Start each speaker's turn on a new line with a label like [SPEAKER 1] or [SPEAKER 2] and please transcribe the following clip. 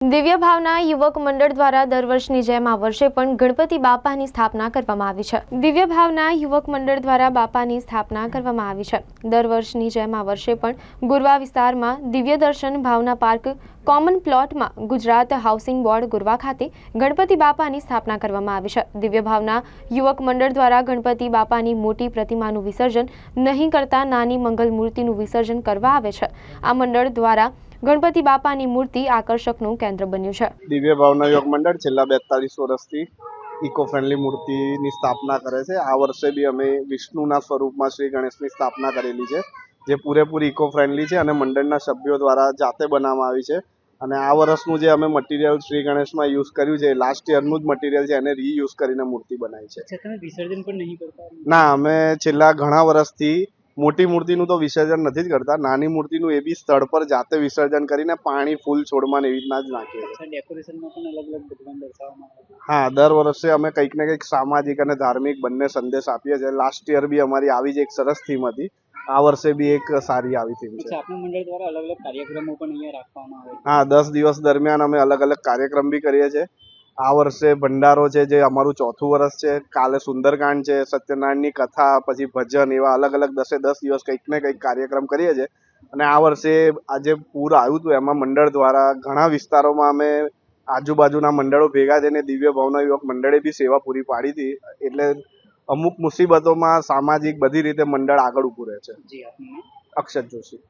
[SPEAKER 1] દિવ્ય ભાવના યુવક મંડળ દ્વારા દર વર્ષની જેમ આ વર્ષે પણ ગણપતિ બાપાની સ્થાપના કરવામાં આવી છે. દિવ્ય ભાવના યુવક મંડળ દ્વારા બાપાની સ્થાપના કરવામાં આવી છે. દર વર્ષની જેમ આ વર્ષે પણ ગુરવા વિસ્તારમાં દિવ્ય દર્શન ભાવના પાર્ક કોમન પ્લોટમાં ગુજરાત હાઉસિંગ બોર્ડ ગુરવા ખાતે ગણપતિ બાપાની સ્થાપના કરવામાં આવી છે. દિવ્ય ભાવના યુવક મંડળ દ્વારા ગણપતિ બાપાની મોટી પ્રતિમાનું વિસર્જન નહીં કરતા નાની મંગલ મૂર્તિનું વિસર્જન કરવા આવે છે. આ મંડળ દ્વારા ગણપતિ બાપાની મૂર્તિ આકર્ષકનું કેન્દ્ર બન્યું છે.
[SPEAKER 2] દિવ્ય ભાવના યુવક મંડળ છેલ્લા બેતાલીસ વર્ષથી ઇકો ફ્રેન્ડલી મૂર્તિની સ્થાપના કરે છે. આ વર્ષે બી અમે વિષ્ણુના સ્વરૂપમાં શ્રી ગણેશની સ્થાપના કરેલી છે, જે પૂરેપૂરી ઇકો ફ્રેન્ડલી છે અને મંડળના સભ્યો દ્વારા જાતે બનાવવામાં આવી છે. અને આ વર્ષનું જે અમે મટીરિયલ શ્રી ગણેશમાં યુઝ કર્યું છે લાસ્ટ યરનું જ મટીરિયલ છે એને રીયુઝ કરીને મૂર્તિ બનાવી છે.
[SPEAKER 3] તમે વિસર્જન પણ નહીં કરતા?
[SPEAKER 2] ના અમે છેલ્લા ઘણા વર્ષથી મોટી મૂર્તિનું તો વિસર્જન નથી જ કરતા. નાની મૂર્તિનું એ બી સ્થળ પર જાતે વિસર્જન કરીને પાણી ફૂલ છોડમાં એવી રીતના જ નાખીએ હા દર વર્ષે અમે કંઈક ને કંઈક સામાજિક અને ધાર્મિક બંને સંદેશ આપીએ છીએ. લાસ્ટ યર બી અમારી આવી જ એક સરસ થીમ હતી. આ વર્ષે બી એક સારી આવી છે.
[SPEAKER 3] અચ્છા મંડળ દ્વારા અલગ અલગ કાર્યક્રમો પણ અહીંયા રાખવામાં આવે
[SPEAKER 2] હા દસ દિવસ દરમિયાન અમે અલગ અલગ કાર્યક્રમ બી કરીએ છીએ. આ વર્ષે ભંડારો છે જે અમારું ચોથું વર્ષ છે કાલે સુંદરકાંડ છે સત્યનારાયણની કથા પછી ભજન એવા અલગ અલગ દસે દસ દિવસ કંઈક ને કંઈક કાર્યક્રમ કરીએ છીએ. અને આ વર્ષે આજે પૂર આવ્યું હતું એમાં મંડળ દ્વારા ઘણા વિસ્તારોમાં અમે આજુબાજુના મંડળો ભેગા થઈને દિવ્ય ભાવના યુવક મંડળે બી સેવા પૂરી પાડી હતી. એટલે અમુક મુસીબતોમાં સામાજિક બધી રીતે મંડળ આગળ ઊભું રહે છે. અક્ષત જોશી.